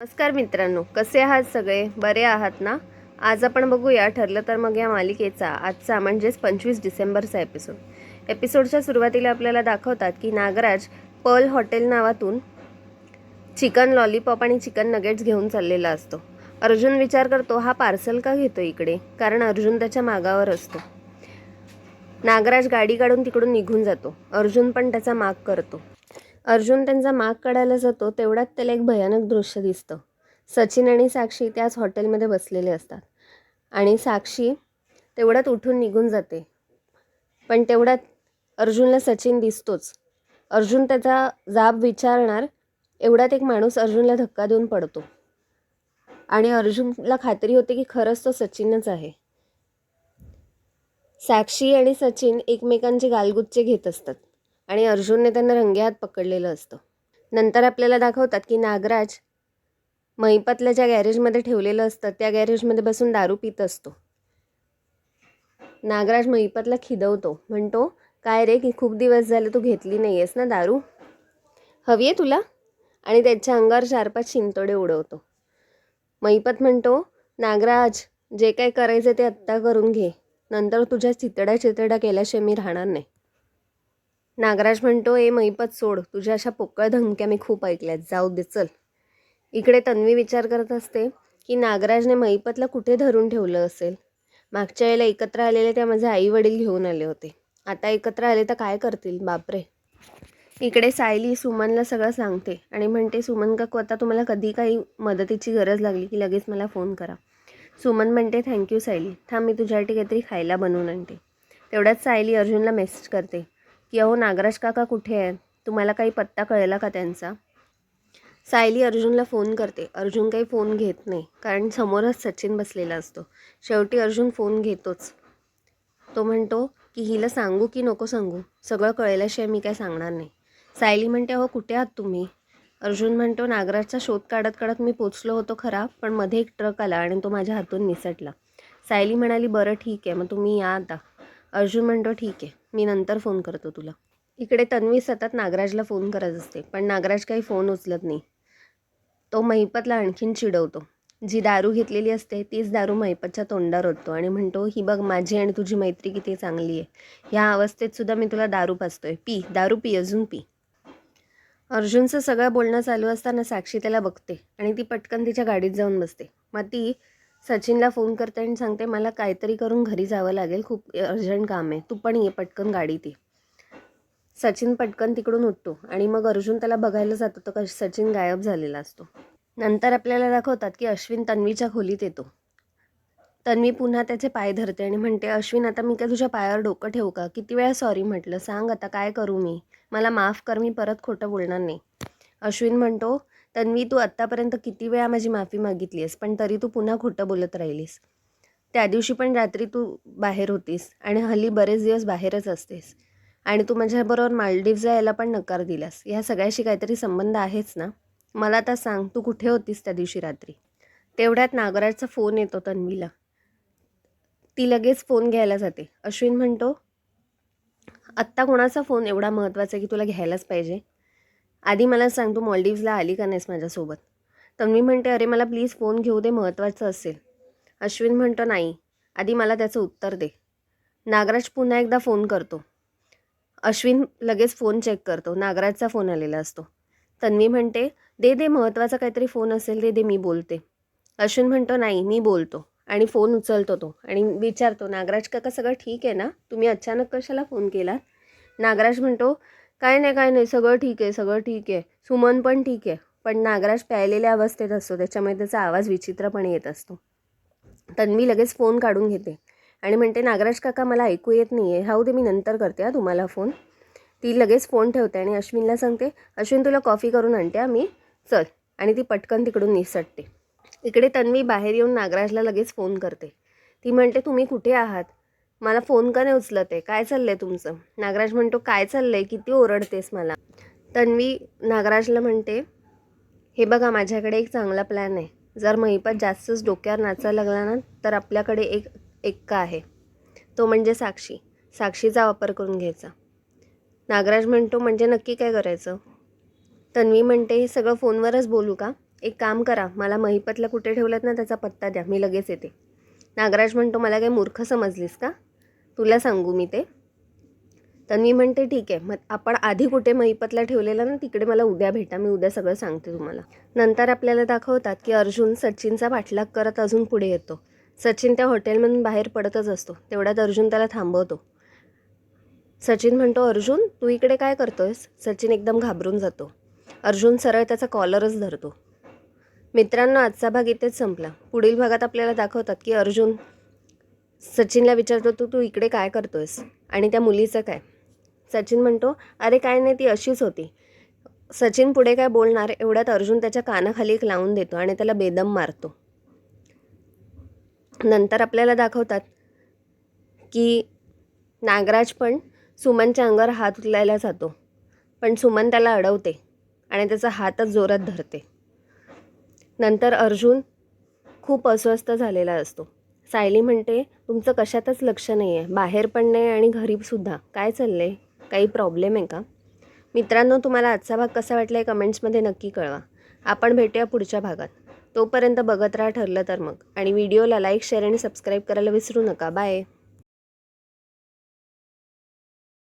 नमस्कार मित्रांनो कसे आहात सगळे? बरे आहात ना? आज आपण बघूया ठरलं तर मग या मालिकेचा आजचा म्हणजेच पंचवीस डिसेंबरचा एपिसोड एपिसोडच्या सुरुवातीला आपल्याला दाखवतात की नागराज पर्ल हॉटेल नावातून चिकन लॉलीपॉप आणि चिकन नगेट्स घेऊन चाललेला असतो. अर्जुन विचार करतो हा पार्सल का घेतो इकडे? कारण अर्जुन त्याच्या मागावर असतो. नागराज गाडी काढून तिकडून निघून जातो. अर्जुन पण त्याचा माग करतो. अर्जुन त्यांचा माग काढायला जातो तेवढ्यात त्याला एक भयानक दृश्य दिसतं. सचिन आणि साक्षी त्याच हॉटेलमध्ये बसलेले असतात. आणि साक्षी तेवढ्यात उठून निघून जाते. पण तेवढ्यात अर्जुनला सचिन दिसतोच. अर्जुन त्याचा जाब विचारणार एवढ्यात एक माणूस अर्जुनला धक्का देऊन पडतो. आणि अर्जुनला खात्री होते की खरंच तो सचिनच आहे. साक्षी आणि सचिन एकमेकांचे गालगुच्चे घेत असतात. आणि अर्जुनने त्यांना रंगेहात पकडलेलं असतं. नंतर आपल्याला दाखवतात की नागराज महिपातल्या ज्या गॅरेजमध्ये ठेवलेलं असतं त्या गॅरेजमध्ये बसून दारू पित असतो. नागराज महिपातला खिदवतो. म्हणतो काय रे की खूप दिवस झाले तू घेतली नाही आहेस ना दारू? हवी आहे तुला? आणि त्याच्या अंगावर चार पाच शिंतोडे उडवतो. महिपत म्हणतो नागराज जे काय करायचं ते आत्ता करून घे. नंतर तुझ्या चितड्या चितड्या केल्याशिवाय मी राहणार नाही. नागराज म्हणतो ए मैपत सोड. तुझ्या अशा पोकळ धमक्या मी खूप ऐकल्यात. जाऊ दे चल. इकडे तन्वी विचार करत असते की नागराजने मैपतला कुठे धरून ठेवलं असेल? मागच्या वेळेला एकत्र आलेले त्या माझे आई वडील घेऊन आले होते. आता एकत्र आले तर काय करतील? बापरे. इकडे सायली सुमनला सगळं सांगते आणि म्हणते सुमन काकू आता तुम्हाला कधी काही मदतीची गरज लागली की लगेच मला फोन करा. सुमन म्हणते थँक्यू सायली. थांब मी तुझ्यासाठी काहीतरी खायला बनवून आणते. तेवढ्याच सायली अर्जुनला मेसेज करते. की अहो नागराज काका कुठे आहेत? तुम्हाला काही पत्ता कळला का त्यांचा? सायली अर्जुनला फोन करते. अर्जुन काही फोन घेत नाही कारण समोरच सचिन बसलेला असतो. शेवटी अर्जुन फोन घेतोच. तो म्हणतो की हिला सांगू की नको सांगू? सगळं कळल्याशिवाय मी काय सांगणार नाही. सायली म्हणते अहो कुठे आहात तुम्ही? अर्जुन म्हणतो नागराजचा शोध काढत काढत मी पोचलो होतो खरा पण मध्ये एक ट्रक आला आणि तो माझ्या हातून निसटला. सायली म्हणाली बरं ठीक आहे. मग तुम्ही या आता. अर्जुन म्हणतो ठीक आहे मी नंतर फोन करतो तुला. इकडे तन्वी सतत नागराजला फोन करत असते पण नागराज काही फोन उचलत नाही. तो महिपतला आणखीन चिडवतो. जी दारू घेतलेली असते तीच दारू महिपतच्या तोंडावर होतो आणि म्हणतो ही बघ माझी आणि तुझी मैत्री किती चांगली आहे. ह्या अवस्थेत सुद्धा मी तुला दारू पाचतोय पी दारू पी अजून पी. अर्जुनचं सगळं बोलणं चालू असताना साक्षी त्याला बघते आणि ती पटकन तिच्या गाडीत जाऊन बसते. मग ती सचिनला फोन करते आणि सांगते मला काहीतरी करून घरी जावं लागेल खूप अर्जंट काम आहे. तू पण ये पटकन गाडीत ये. सचिन पटकन तिकडून उठतो आणि मग अर्जुन त्याला बघायला जातो तर कश- सचिन गायब झालेला असतो. नंतर आपल्याला दाखवतात की अश्विन तन्वीच्या खोलीत येतो. तन्वी पुन्हा त्याचे पाय धरते आणि म्हणते अश्विन आता मी काय तुझ्या पायावर डोकं ठेवू का? किती वेळा सॉरी म्हटलं. सांग आता काय करू मी? मला माफ कर मी परत खोटं बोलणार नाही. अश्विन म्हणतो तन्वी तू आत्तापर्यंत किती वेळा माझी माफी मागितली आहेस पण तरी तू पुन्हा खोटं बोलत राहिलीस. त्या दिवशी पण रात्री तू बाहेर होतीस आणि हल्ली बरेच दिवस बाहेरच असतेस. आणि तू माझ्याबरोबर मालदीवजा यायला पण नकार दिलास. ह्या सगळ्याशी काहीतरी संबंध आहेच ना? मला आता सांग तू कुठे होतीस त्या दिवशी रात्री? तेवढ्यात नागराजचा फोन येतो तन्वीला. ती लगेच फोन घ्यायला जाते. अश्विन म्हणतो आत्ता कोणाचा फोन एवढा महत्त्वाचा आहे की तुला घ्यायलाच पाहिजे? आधी मला सांग तू मॉल्डिव्सला आली का नाहीस माझ्यासोबत? तन्वी म्हणते अरे मला प्लीज फोन घेऊ दे महत्त्वाचं असेल. अश्विन म्हणतो नाही. आधी मला त्याचं उत्तर दे. नागराज पुन्हा एकदा फोन करतो. अश्विन लगेच फोन चेक करतो. नागराजचा फोन आलेला असतो. तन्वी म्हणते दे दे महत्त्वाचा काहीतरी फोन असेल दे दे मी बोलते. अश्विन म्हणतो नाही मी बोलतो. आणि फोन उचलतो तो. आणि विचारतो नागराज काका सगळं ठीक आहे ना? तुम्ही अचानक कशाला फोन केला नागराज म्हणतो काय नाही काय नाही. सगळं ठीक आहे सगळं ठीक आहे. सुमन पण ठीक आहे. पण नागराज प्यायलेल्या अवस्थेत असतो. त्याच्यामुळे त्याचा आवाज विचित्रपणे येत असतो. तन्वी लगेच फोन काढून घेते. आणि म्हणते नागराज काका मला ऐकू येत नाही आहे हाऊ दे मी नंतर करते हा तुम्हाला फोन. ती लगेच फोन ठेवते आणि अश्विनला सांगते अश्विन तुला कॉफी करून आणते मी चल. आणि ती पटकन तिकडून निसटते. इकडे तन्वी बाहेर येऊन नागराजला लगेच फोन करते. ती म्हणते तुम्ही कुठे आहात? मला फोन का नाही उचलत? आहे काय चाललं आहे तुमचं? नागराज म्हणतो काय चाललं आहे किती ओरडतेस मला. तन्वी नागराजला म्हणते हे बघा माझ्याकडे एक चांगला प्लॅन आहे. जर महिपत जास्तच डोक्यावर नाचायला लागला ना तर आपल्याकडे एक एक्का आहे. तो म्हणजे साक्षी. साक्षीचा वापर करून घ्यायचा. नागराज म्हणतो म्हणजे नक्की काय करायचं? तन्वी म्हणते हे सगळं फोनवरच बोलू का? एक काम करा. मला महिपतला कुठे ठेवलं ना त्याचा पत्ता द्या. मी लगेच येते. नागराज म्हणतो मला काय मूर्ख समजलीस का? तुला सांगू मी ते. तर मी म्हणते ठीक आहे मग आपण आधी कुठे महिपतला ठेवलेला ना तिकडे मला उद्या भेटा मी उद्या सगळं सांगते तुम्हाला. नंतर आपल्याला दाखवतात की अर्जुन सचिनचा पाठलाग करत अजून पुढे येतो. सचिन त्या हॉटेलमधून बाहेर पडतच असतो. तेवढ्यात अर्जुन त्याला थांबवतो. सचिन म्हणतो अर्जुन तू इकडे काय करतोयस? सचिन एकदम घाबरून जातो. अर्जुन सरळ त्याचा कॉलरच धरतो. मित्रांनो आजचा भाग इथेच संपला. पुढील भागात आपल्याला दाखवतात की अर्जुन सचिनला विचारतो तू तू इकडे काय करतोयस? आणि त्या मुलीचं काय? सचिन म्हणतो अरे काय नाही ती अशीच होती. सचिन पुढे काय बोलणार? एवढ्यात अर्जुन त्याच्या कानाखाली एक लावून देतो आणि त्याला बेदम मारतो. नंतर आपल्याला दाखवतात की नागराज पण सुमनच्या अंगावर हात उचलायला जातो. पण सुमन त्याला अडवते आणि त्याचा हातच जोरात धरते. नंतर अर्जुन खूप अस्वस्थ झालेला असतो. सायली म्हणते तुमचं कशातच लक्ष नाही आहे बाहेर पण नाही आणि घरीसुद्धा काय चाललं आहे काही प्रॉब्लेम आहे का? मित्रांनो तुम्हाला आजचा भाग कसा वाटला आहे कमेंट्समध्ये नक्की कळवा. आपण भेटूया पुढच्या भागात. तोपर्यंत बघत राहा ठरलं तर मग. आणि व्हिडिओला लाईक शेअर आणि सबस्क्राईब करायला विसरू नका. बाय